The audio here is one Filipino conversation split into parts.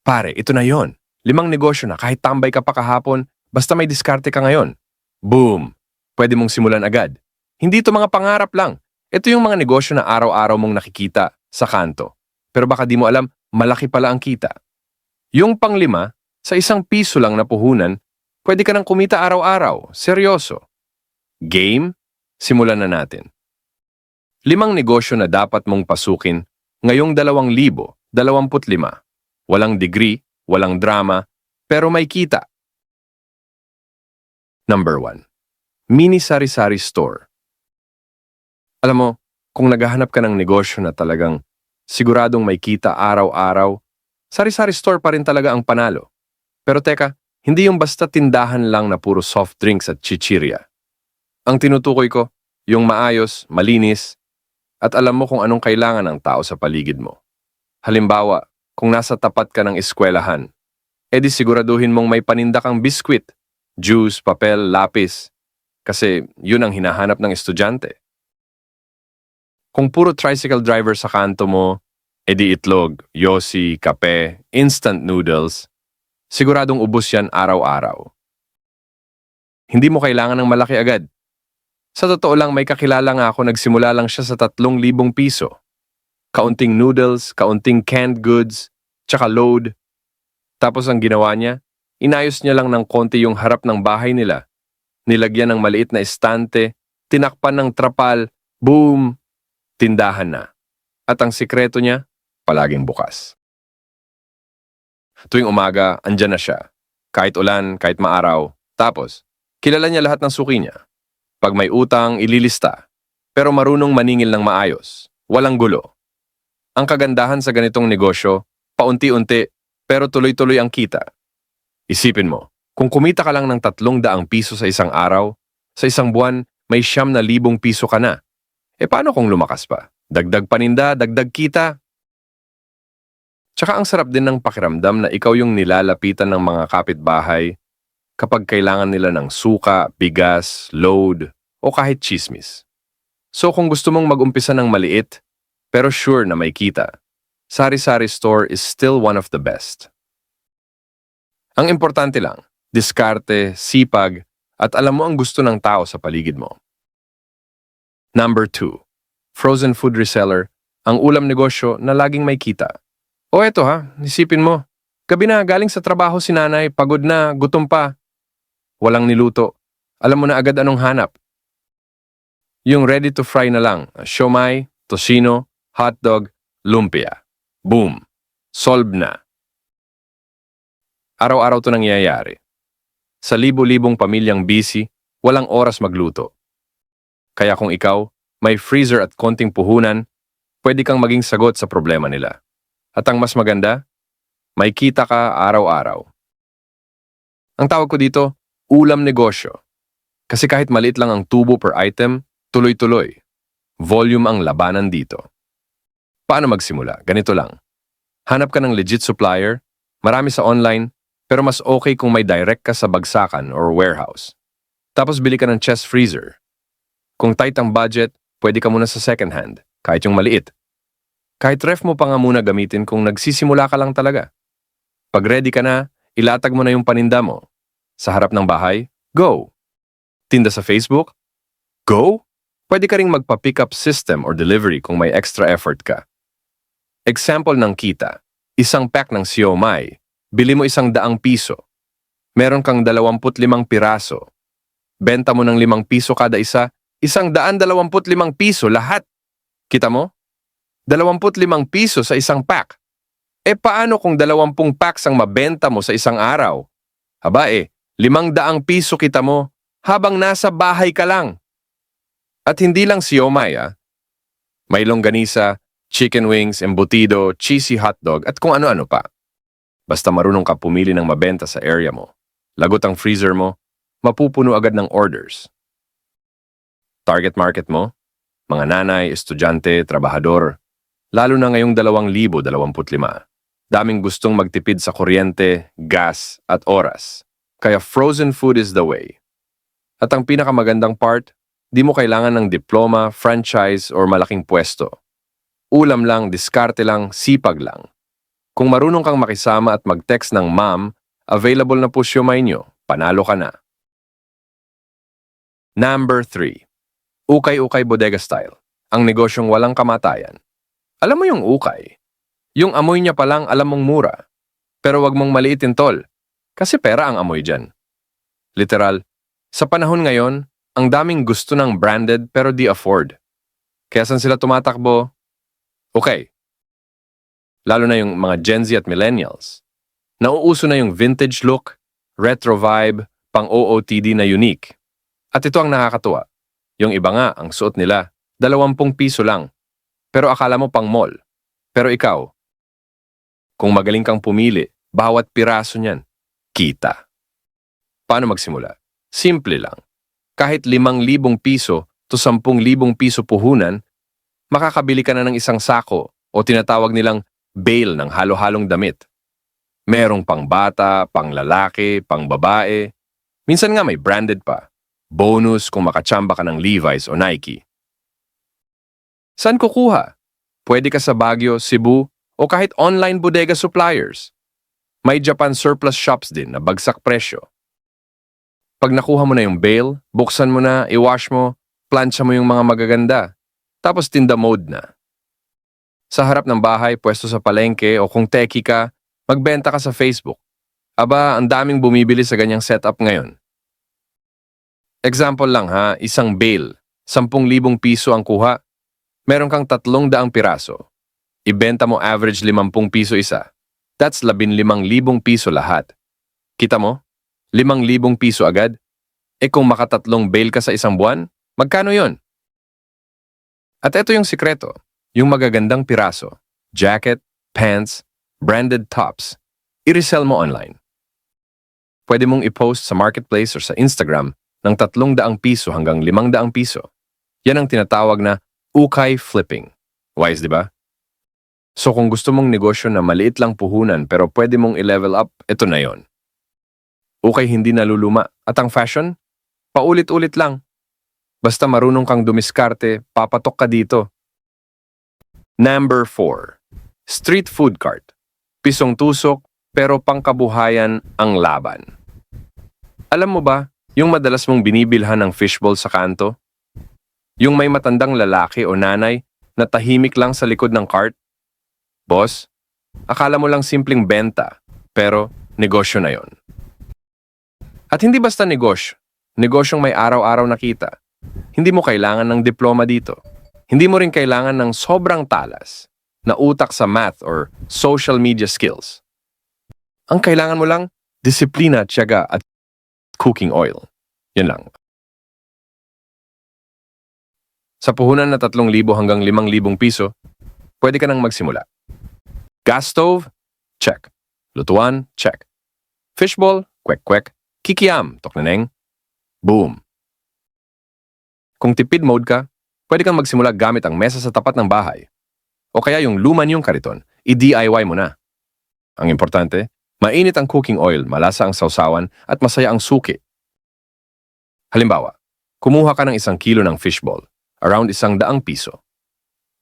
Pare, ito na yon. Limang negosyo na kahit tambay ka pa kahapon, basta may diskarte ka ngayon. Boom! Pwede mong simulan agad. Hindi ito mga pangarap lang. Ito yung mga negosyo na araw-araw mong nakikita sa kanto. Pero baka di mo alam, malaki pala ang kita. Yung panglima, sa isang piso lang na puhunan, pwede ka nang kumita araw-araw. Seryoso. Game? Simulan na natin. Limang negosyo na dapat mong pasukin ngayong 2025. Walang degree, walang drama, pero may kita. Number 1. Mini Sari-Sari Store. Alam mo, kung naghahanap ka ng negosyo na talagang siguradong may kita araw-araw, Sari-Sari Store pa rin talaga ang panalo. Pero teka, hindi yung basta tindahan lang na puro soft drinks at chichirya. Ang tinutukoy ko, yung maayos, malinis, at alam mo kung anong kailangan ng tao sa paligid mo. Halimbawa, kung nasa tapat ka ng eskwelahan, edi siguraduhin mong may paninda kang biskwit, juice, papel, lapis, kasi yun ang hinahanap ng estudyante. Kung puro tricycle driver sa kanto mo, edi itlog, yosi, kape, instant noodles, siguradong ubos yan araw-araw. Hindi mo kailangan ng malaki agad. Sa totoo lang, may kakilala nga ako nagsimula lang siya sa 3,000 piso. Kaunting noodles, kaunting canned goods, tsaka load. Tapos ang ginawa niya, inayos niya lang ng konti yung harap ng bahay nila. Nilagyan ng maliit na estante, tinakpan ng trapal, boom, tindahan na. At ang sikreto niya, palaging bukas. Tuwing umaga, andyan na siya. Kahit ulan, kahit maaraw. Tapos, kilala niya lahat ng suki niya. Pag may utang, ililista. Pero marunong maningil ng maayos. Walang gulo. Ang kagandahan sa ganitong negosyo, paunti-unti, pero tuloy-tuloy ang kita. Isipin mo, kung kumita ka lang ng tatlong daang piso sa isang araw, sa isang buwan, may siyam na libong piso ka na. E paano kung lumakas pa? Dagdag paninda, dagdag kita. Tsaka ang sarap din ng pakiramdam na ikaw yung nilalapitan ng mga kapitbahay kapag kailangan nila ng suka, bigas, load, o kahit chismis. So kung gusto mong mag-umpisa ng maliit, pero sure na may kita, Sari-Sari Store is still one of the best. Ang importante lang, diskarte, sipag, at alam mo ang gusto ng tao sa paligid mo. Number 2. Frozen food reseller, ang ulam negosyo na laging may kita. O eto ha, isipin mo, gabi na galing sa trabaho si nanay, pagod na, gutom pa, walang niluto. Alam mo na agad anong hanap. Yung ready to fry na lang, siomay, tocino, hotdog, lumpia. Boom. Solve na. Araw-araw to nangyayari. Sa libo-libong pamilyang busy, walang oras magluto. Kaya kung ikaw, may freezer at konting puhunan, pwede kang maging sagot sa problema nila. At ang mas maganda, may kita ka araw-araw. Ang tawag ko dito, ulam negosyo. Kasi kahit maliit lang ang tubo per item, tuloy-tuloy. Volume ang labanan dito. Paano magsimula? Ganito lang. Hanap ka ng legit supplier, marami sa online, pero mas okay kung may direct ka sa bagsakan or warehouse. Tapos bili ka ng chest freezer. Kung tight ang budget, pwede ka muna sa second hand, kahit yung maliit. Kahit ref mo pa nga muna gamitin kung nagsisimula ka lang talaga. Pag ready ka na, ilatag mo na yung paninda mo. Sa harap ng bahay, go. Tinda sa Facebook, go. Pwede ka ring magpa-pick up system or delivery kung may extra effort ka. Example ng kita, isang pack ng siomay, bili mo isang daang piso. Meron kang 25 piraso. Benta mo ng 5 piso kada isa, isang daan 25 piso lahat. Kita mo? 25 piso sa isang pack. E paano kung 20 packs ang mabenta mo sa isang araw? Aba eh, limang daang piso kita mo habang nasa bahay ka lang. At hindi lang siomay ah. May longganisa, chicken wings, embutido, cheesy hotdog at kung ano-ano pa. Basta marunong ka pumili ng mabenta sa area mo. Lagot ang freezer mo, mapupuno agad ng orders. Target market mo? Mga nanay, estudyante, trabahador. Lalo na ngayong 2025. Daming gustong magtipid sa kuryente, gas, at oras. Kaya frozen food is the way. At ang pinakamagandang part, di mo kailangan ng diploma, franchise, or malaking pwesto. Ulam lang, diskarte lang, sipag lang. Kung marunong kang makisama at mag-text ng ma'am, available na po siomay nyo, panalo ka na. Number 3. Ukay-ukay bodega style. Ang negosyong walang kamatayan. Alam mo yung ukay? Yung amoy niya palang alam mong mura. Pero wag mong maliitin tol. Kasi pera ang amoy dyan. Literal, sa panahon ngayon, ang daming gusto ng branded pero di afford. Kaya saan sila tumatakbo? Okay. Lalo na yung mga Gen Z at Millennials. Nauuso na yung vintage look, retro vibe, pang OOTD na unique. At ito ang nakakatuwa. Yung iba nga, ang suot nila, dalawampung piso lang. Pero akala mo pang mall. Pero ikaw, kung magaling kang pumili, bawat piraso niyan, kita. Paano magsimula? Simple lang. Kahit limang libong piso to sampung libong piso puhunan, makakabili ka na ng isang sako o tinatawag nilang bale ng halo-halong damit. Merong pang bata, pang lalaki, pang babae. Minsan nga may branded pa. Bonus kung makachamba ka ng Levi's o Nike. Saan kukuha? Pwede ka sa Baguio, Cebu, o kahit online bodega suppliers. May Japan surplus shops din na bagsak presyo. Pag nakuha mo na yung bale, buksan mo na, iwash mo, plancha mo yung mga magaganda, tapos tinda mode na. Sa harap ng bahay, pwesto sa palengke o kung teki ka, magbenta ka sa Facebook. Aba, ang daming bumibili sa ganyang setup ngayon. Example lang ha, isang bale, 10,000 piso ang kuha, meron kang tatlong daang piraso. Ibenta mo average 50 piso isa. That's 15,000 piso lahat. Kita mo? 5,000 piso agad? E kung makatatlong bail ka sa isang buwan, magkano yon? At ito yung sikreto, yung magagandang piraso, jacket, pants, branded tops, i-resell mo online. Pwede mong i-post sa marketplace or sa Instagram ng 300 piso hanggang 500 piso. Yan ang tinatawag na ukay flipping. Wise, di ba? So kung gusto mong negosyo na maliit lang puhunan pero pwede mong i-level up, ito na yon. Ukay hindi naluluma. At ang fashion? Paulit-ulit lang. Basta marunong kang dumiskarte, papatok ka dito. Number 4. Street food cart. Pisong tusok, pero pangkabuhayan ang laban. Alam mo ba, yung madalas mong binibilhan ng fishbowl sa kanto? Yung may matandang lalaki o nanay na tahimik lang sa likod ng cart? Boss, akala mo lang simpleng benta, pero negosyo na yon. At hindi basta negosyo, negosyong may araw-araw na kita. Hindi mo kailangan ng diploma dito. Hindi mo rin kailangan ng sobrang talas na utak sa math or social media skills. Ang kailangan mo lang, disiplina, tiyaga at cooking oil. Yan lang. Sa puhunan na 3,000 hanggang 5,000 piso, pwede ka nang magsimula. Gas stove? Check. Lutuan? Check. Fishball? Kwek-kwek. Kikiam? Tokneneng? Boom. Kung tipid mode ka, pwede kang magsimula gamit ang mesa sa tapat ng bahay. O kaya yung luman yung kariton, i-DIY mo na. Ang importante, mainit ang cooking oil, malasa ang sausawan, at masaya ang suki. Halimbawa, kumuha ka ng isang kilo ng fishball, around isang daang piso.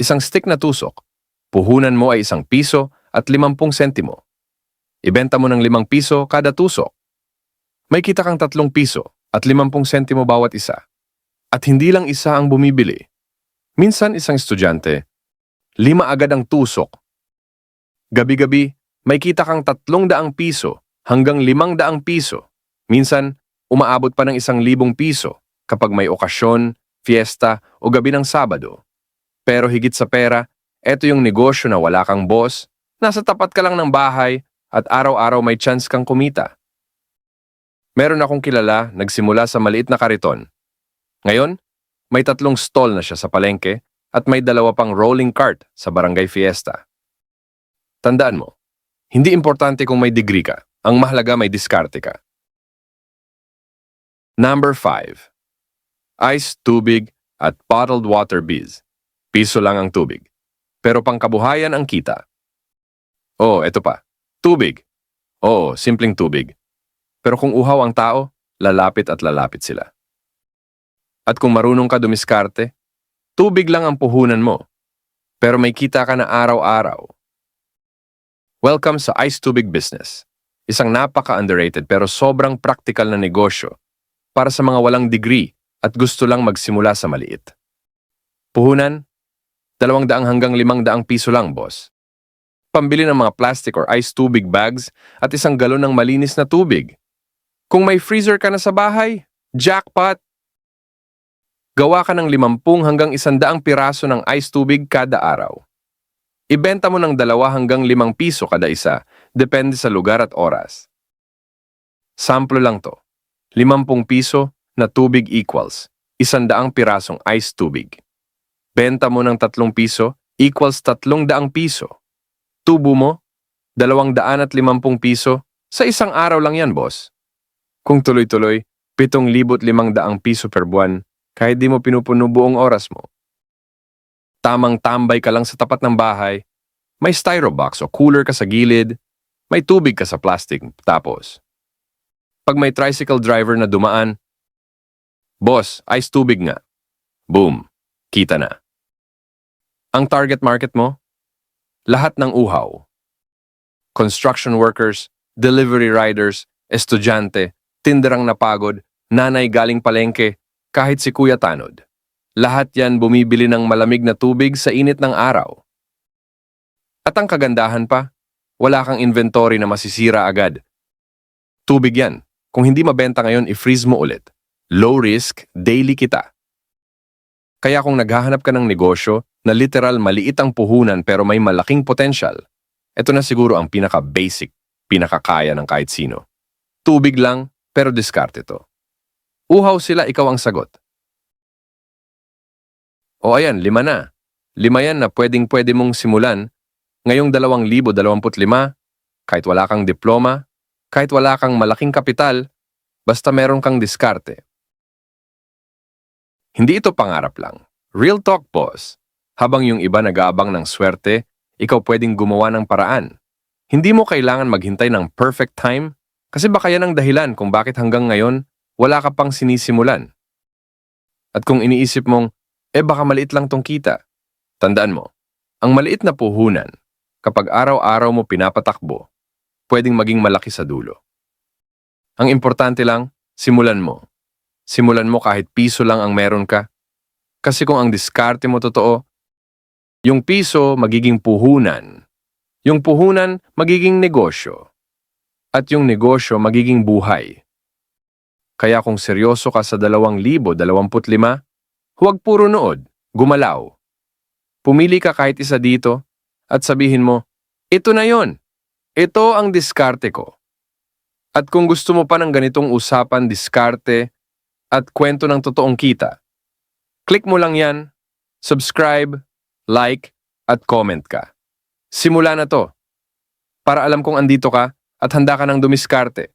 Isang stick na tusok, puhunan mo ay isang piso at limampung sentimo. Ibenta mo ng limang piso kada tusok. May kita kang tatlong piso at limampung sentimo bawat isa. At hindi lang isa ang bumibili. Minsan isang estudyante, lima agad ang tusok. Gabi-gabi, may kita kang tatlong daang piso hanggang limang daang piso. Minsan, umaabot pa ng isang libong piso kapag may okasyon, fiesta o gabi ng Sabado. Pero higit sa pera, eto yung negosyo na wala kang boss, nasa tapat ka lang ng bahay at araw-araw may chance kang kumita. Meron akong kilala, nagsimula sa maliit na kariton. Ngayon, may tatlong stall na siya sa palengke at may dalawa pang rolling cart sa barangay fiesta. Tandaan mo, hindi importante kung may degree ka, ang mahalaga may diskarte ka. Number 5. Ice, tubig, at bottled water biz. Piso lang ang tubig. Pero pangkabuhayan ang kita. Oh, eto pa. Tubig. Oo, simpleng tubig. Pero kung uhaw ang tao, lalapit at lalapit sila. At kung marunong ka dumiskarte, tubig lang ang puhunan mo. Pero may kita ka na araw-araw. Welcome sa Ice Tubig Business. Isang napaka-underrated pero sobrang practical na negosyo para sa mga walang degree at gusto lang magsimula sa maliit. Puhunan, dalawang daang hanggang limang daang piso lang, boss. Pambili ng mga plastic or ice tubig bags at isang galon ng malinis na tubig. Kung may freezer ka na sa bahay, jackpot! Gawa ka ng limampung hanggang isandaang piraso ng ice tubig kada araw. Ibenta mo ng dalawa hanggang limang piso kada isa, depende sa lugar at oras. Sample lang to. Limampung piso na tubig equals isandaang pirasong ice tubig. Benta mo ng tatlong piso equals tatlong daang piso. Tubo mo, dalawang daan at limampung piso, sa isang araw lang yan, boss. Kung tuloy-tuloy, pitong libot limang daang piso per buwan, kahit di mo pinupuno buong oras mo. Tamang tambay ka lang sa tapat ng bahay, may styrobox o cooler ka sa gilid, may tubig ka sa plastic, tapos. Pag may tricycle driver na dumaan, Boss, ice tubig nga. Boom, kita na. Ang target market mo? Lahat ng uhaw. Construction workers, delivery riders, estudyante, tinderang napagod, nanay galing palengke, kahit si Kuya Tanod. Lahat yan bumibili ng malamig na tubig sa init ng araw. At ang kagandahan pa, wala kang inventory na masisira agad. Tubig yan. Kung hindi mabenta ngayon, i-freeze mo ulit. Low risk, daily kita. Kaya kung naghahanap ka ng negosyo na literal maliit ang puhunan pero may malaking potential, ito na siguro ang pinaka-basic, pinakakaya ng kahit sino. Tubig lang, pero diskarte to. Uhaw sila, ikaw ang sagot. O ayan, lima na. Lima yan na pwedeng-pwede mong simulan ngayong 2025, kahit wala kang diploma, kahit wala kang malaking kapital, basta meron kang diskarte. Hindi ito pangarap lang. Real talk, boss. Habang yung iba nag-aabang ng swerte, ikaw pwedeng gumawa ng paraan. Hindi mo kailangan maghintay ng perfect time kasi baka yan ang dahilan kung bakit hanggang ngayon wala ka pang sinisimulan. At kung iniisip mong, eh baka maliit lang tong kita. Tandaan mo, ang maliit na puhunan, kapag araw-araw mo pinapatakbo, pwedeng maging malaki sa dulo. Ang importante lang, simulan mo. Simulan mo kahit piso lang ang meron ka. Kasi kung ang diskarte mo totoo, yung piso magiging puhunan. Yung puhunan magiging negosyo. At yung negosyo magiging buhay. Kaya kung seryoso ka sa 2025, huwag puro nood, gumalaw. Pumili ka kahit isa dito at sabihin mo, ito na yon. Ito ang diskarte ko. At kung gusto mo pa ng ganitong usapan, diskarte, at kwento ng totoong kita, click mo lang yan, subscribe, like, at comment ka. Simula na to. Para alam kong andito ka at handa ka ng dumiskarte.